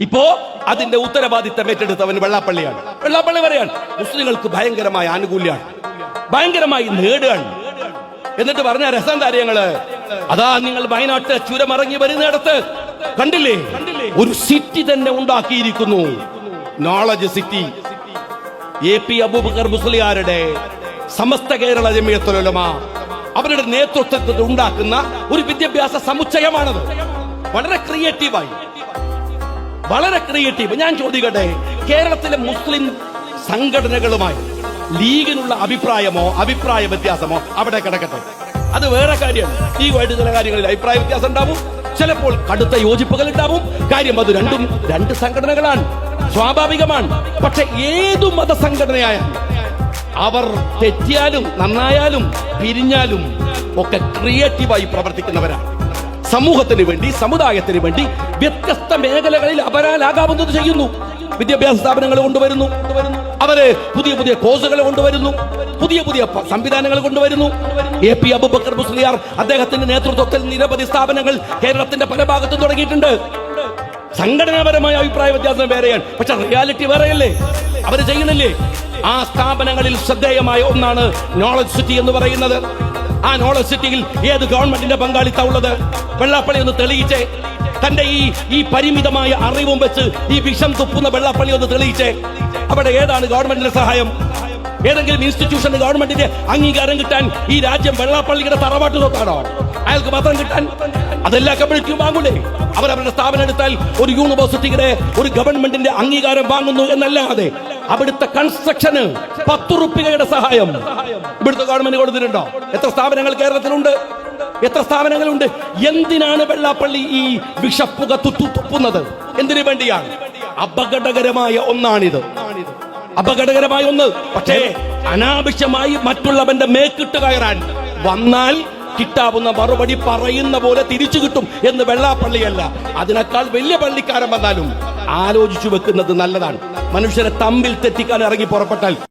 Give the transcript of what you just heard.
ഇപ്പോ അതിന്റെ ഉത്തരവാദിത്തം ഏറ്റെടുത്തവൻ വെള്ളാപ്പള്ളിയാണ്. വെള്ളാപ്പള്ളി പറയാണ് മുസ്ലിങ്ങൾക്ക് ഭയങ്കരമായ ആനുകൂല്യമാണ് ഭയങ്കരമായി നേടുകയാണ്. എന്നിട്ട് പറഞ്ഞ രസം കാര്യങ്ങൾ അതാ നിങ്ങൾ വയനാട്ട് ചുരമിറങ്ങി വരുന്നിടത്ത് കണ്ടില്ലേ? ഒരു സിറ്റി തന്നെ ഉണ്ടാക്കിയിരിക്കുന്നു. Knowledge city A P Abubakar മുസ്ലിയാരുടെ സമസ്ത കേരള ജമിയത്തുലമ അവരുടെ നേതൃത്വത്തിൽ ഉണ്ടാക്കുന്ന ഒരു വിദ്യാഭ്യാസ സമുച്ചയമാണത്. വളരെ ക്രിയേറ്റീവായി വളരെ ക്രിയേറ്റീവ് ഞാൻ ചോദിക്കട്ടെ കേരളത്തിലെ മുസ്ലിം സംഘടനകളുമായി ലീഗിനുള്ള അഭിപ്രായമോ അഭിപ്രായ വ്യത്യാസമോ അവിടെ കിടക്കട്ടെ. അത് വേറെ കാര്യമാണ് ലീഗുമായിട്ട് ചില കാര്യങ്ങളിൽ അഭിപ്രായ വ്യത്യാസം ഉണ്ടാവും. ചിലപ്പോൾ കടുത്ത യോജിപ്പുകൾ ഉണ്ടാവും. കാര്യം അത് രണ്ടും രണ്ട് സംഘടനകളാണ്. സ്വാഭാവികമാണ്. പക്ഷെ ഏതു മതസംഘടനയായാലും അവർ തെറ്റിയാലും നന്നായാലും പിരിഞ്ഞാലും ഒക്കെ ക്രിയേറ്റീവായി പ്രവർത്തിക്കുന്നവരാണ്. സമൂഹത്തിന് വേണ്ടി സമുദായത്തിന് വേണ്ടി വ്യത്യസ്ത മേഖലകളിൽ അപരാലാകാവുന്നത് ചെയ്യുന്നു. വിദ്യാഭ്യാസ സ്ഥാപനങ്ങൾ കൊണ്ടുവരുന്നു. അവർ പുതിയ പുതിയ കോഴ്സുകൾ കൊണ്ടുവരുന്നു. പുതിയ പുതിയ സംവിധാനങ്ങൾ കൊണ്ടുവരുന്നു. എ പി അബുബക്കർ മുസ്ലിയാർ അദ്ദേഹത്തിന്റെ നേതൃത്വത്തിൽ നിരവധി സ്ഥാപനങ്ങൾ കേരളത്തിന്റെ പല ഭാഗത്തും തുടങ്ങിയിട്ടുണ്ട്. സംഘടനാപരമായ അഭിപ്രായ വ്യത്യാസം വേറെയാണ്. പക്ഷെ റിയാലിറ്റി വേറെയല്ലേ? അവർ ചെയ്യണില്ലേ ആ സ്ഥാപനങ്ങളിൽ ശ്രദ്ധേയമായ ഒന്നാണ് നോളജ് സിറ്റി എന്ന് പറയുന്നത്. ആ നോളജ് സിറ്റിയിൽ ഏത് ഗവൺമെന്റിന്റെ പങ്കാളിത്ത ഉള്ളത്? വെള്ളാപ്പള്ളി ഒന്ന് തെളിയിച്ചേ. തന്റെ ഈ ഈ പരിമിതമായ അറിവും വെച്ച് ഈ വിഷം തുപ്പുന്ന വെള്ളാപ്പള്ളി ഒന്ന് തെളിയിച്ചേ. അവിടെ ഏതാണ് ഗവൺമെന്റിന്റെ സഹായം? ഏതെങ്കിലും ഇൻസ്റ്റിറ്റ്യൂഷന് ഗവൺമെന്റിന്റെ അംഗീകാരം കിട്ടാൻ ഈ രാജ്യം വെള്ളാപ്പള്ളിയുടെ തറവാട്ട് സ്വത്താണോ? അയാൾക്ക് മാത്രം കിട്ടാൻ. അതെല്ലാ കമ്മ്യൂണിറ്റിയും വാങ്ങൂലേ? അവരവരുടെ സ്ഥാപനം എടുത്താൽ ഒരു യൂണിവേഴ്സിറ്റിയുടെ ഒരു ഗവൺമെന്റിന്റെ അംഗീകാരം വാങ്ങുന്നു എന്നല്ലാതെ അവിടുത്തെ കൺസ്ട്രക്ഷന് പത്ത് റുപ്യയുടെ സഹായം ഇവിടുത്തെ ഗവൺമെന്റ് കൊടുത്തിട്ടുണ്ടോ? എത്ര സ്ഥാപനങ്ങൾ കേരളത്തിലുണ്ട്? എത്ര സ്ഥാപനങ്ങളുണ്ട്? എന്തിനാണ് വെള്ളാപ്പള്ളി ഈ വിഷപ്പുക തുപ്പുന്നത്? എന്തിനു വേണ്ടിയാണ്? അപകടകരമായ ഒന്നാണിത്. അപകടകരമായ ഒന്ന്. പക്ഷേ അനാവശ്യമായി മറ്റുള്ളവന്റെ മേക്കിട്ട് കയറാൻ വന്നാൽ കിട്ടാവുന്ന മറുപടി പറയുന്ന പോലെ തിരിച്ചു കിട്ടും എന്ന് വെള്ളാപ്പള്ളിയല്ല. അതിനേക്കാൾ വലിയ പള്ളിക്കാരൻ വന്നാലും ആലോചിച്ചു വെക്കുന്നത് നല്ലതാണ്. മനുഷ്യരെ തമ്മിൽ തെറ്റിക്കാൻ ഇറങ്ങി പുറപ്പെട്ടാൽ